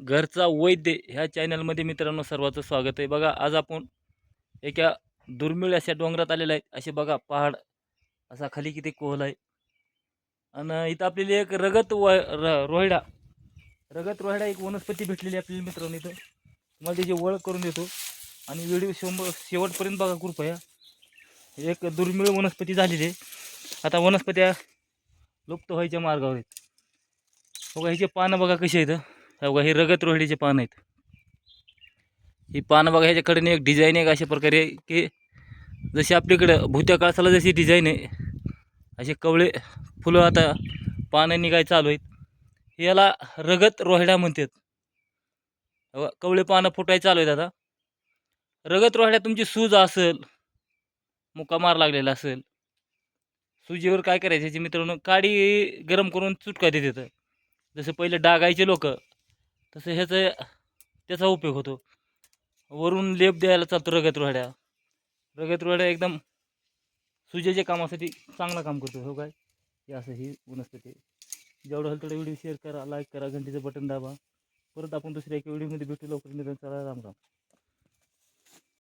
घरचा वैद्य ह्या चॅनलमध्ये मित्रांनो सर्वांचं स्वागत आहे. बघा आज आपण एका दुर्मिळ अशा डोंगरात आलेला आहे. असे बघा पहाड असा खाली किती कोहल आहे. आणि इथं आपल्याला एक रगत व र रोहिडा रगत रोहिडा एक वनस्पती भेटलेली आहे आपल्याला मित्रांनो इथं. तुम्हाला त्याची ओळख करून देतो. आणि व्हिडिओ शंभर शेवटपर्यंत बघा कृपया. एक दुर्मिळ वनस्पती झालेली आहे. आता वनस्पत्या लुप्त व्हायच्या मार्गावर आहेत. बघा ह्याचे पानं बघा कशी आहेत. बघा हे रगत रोहिडीचे पान आहेत. ही पानं बघा ह्याच्याकडे एक डिझाईन आहे अशा प्रकारे की जशी आपल्याकडं भूत्या काळसाला जशी डिझाईन आहे असे कवळे फुलं आता पानं निघाय चालू आहेत. याला रगत रोहिडा म्हणतात. कवळे पानं फुटाय चालू आहेत आता. रगत रोहिड्या तुमची सूज असेल मुका मार लागलेला असेल सुजीवर काय करायचं याची मित्रांनो काडी गरम करून चुटका देत येतं जसं पहिले डागायचे लोक तसं ह्याचा त्याचा उपयोग होतो. वरून लेप द्यायला चालतो रगत रोहड्या. रगत रोहड्या एकदम सुजेच्या कामासाठी चांगला काम करतो हो काय? हे असं ही वनस्पती जेवढं होईल तेवढं व्हिडिओ शेअर करा लाईक करा घंटीचं बटन दाबा. परत आपण दुसऱ्या एका व्हिडिओमध्ये भेटू. लवकर निदान चला राम राम.